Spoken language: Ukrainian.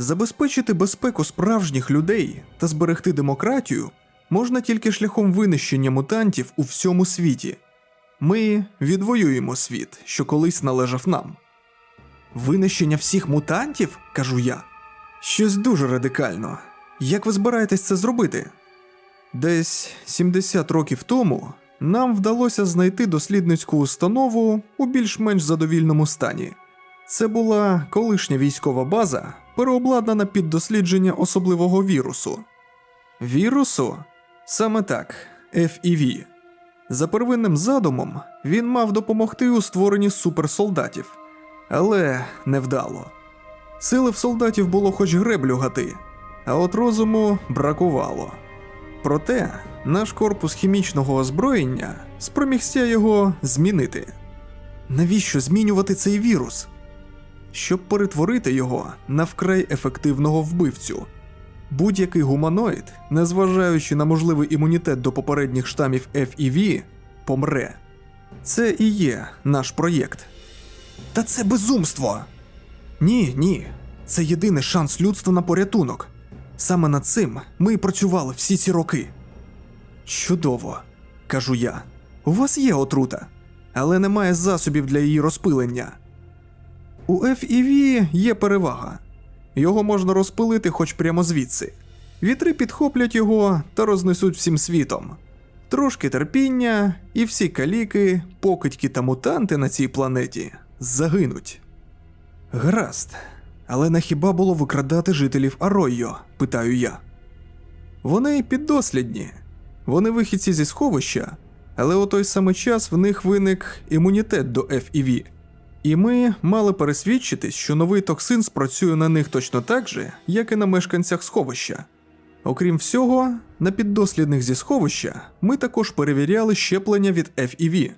Забезпечити безпеку справжніх людей та зберегти демократію можна тільки шляхом винищення мутантів у всьому світі. Ми відвоюємо світ, що колись належав нам. Винищення всіх мутантів, кажу я. Щось дуже радикально. Як ви збираєтесь це зробити? Десь 70 років тому нам вдалося знайти дослідницьку установу у більш-менш задовільному стані. Це була колишня військова база, переобладнана під дослідження особливого вірусу. Вірусу? Саме так, FEV. За первинним задумом він мав допомогти у створенні суперсолдатів, але невдало. Сили в солдатів було хоч греблю гати, а от розуму бракувало. Проте наш корпус хімічного озброєння спромігся його змінити. Навіщо змінювати цей вірус? Щоб перетворити його на вкрай ефективного вбивцю. Будь-який гуманоїд, незважаючи на можливий імунітет до попередніх штамів FEV, помре. Це і є наш проєкт. Та це безумство. Ні, ні. Це єдиний шанс людства на порятунок. Саме над цим ми і працювали всі ці роки. Чудово, кажу я. У вас є отрута, але немає засобів для її розпилення. У FEV є перевага. Його можна розпилити хоч прямо звідси. Вітри підхоплять його та рознесуть всім світом. Трошки терпіння, і всі каліки, покидьки та мутанти на цій планеті загинуть. Гаразд, але на хіба було викрадати жителів Аройо? питаю я. Вони піддослідні, вони вихідці зі сховища, але у той самий час в них виник імунітет до FEV. І ми мали пересвідчитись, що новий токсин спрацює на них точно так же, як і на мешканцях сховища. Окрім всього, на піддослідних зі сховища ми також перевіряли щеплення від FEV.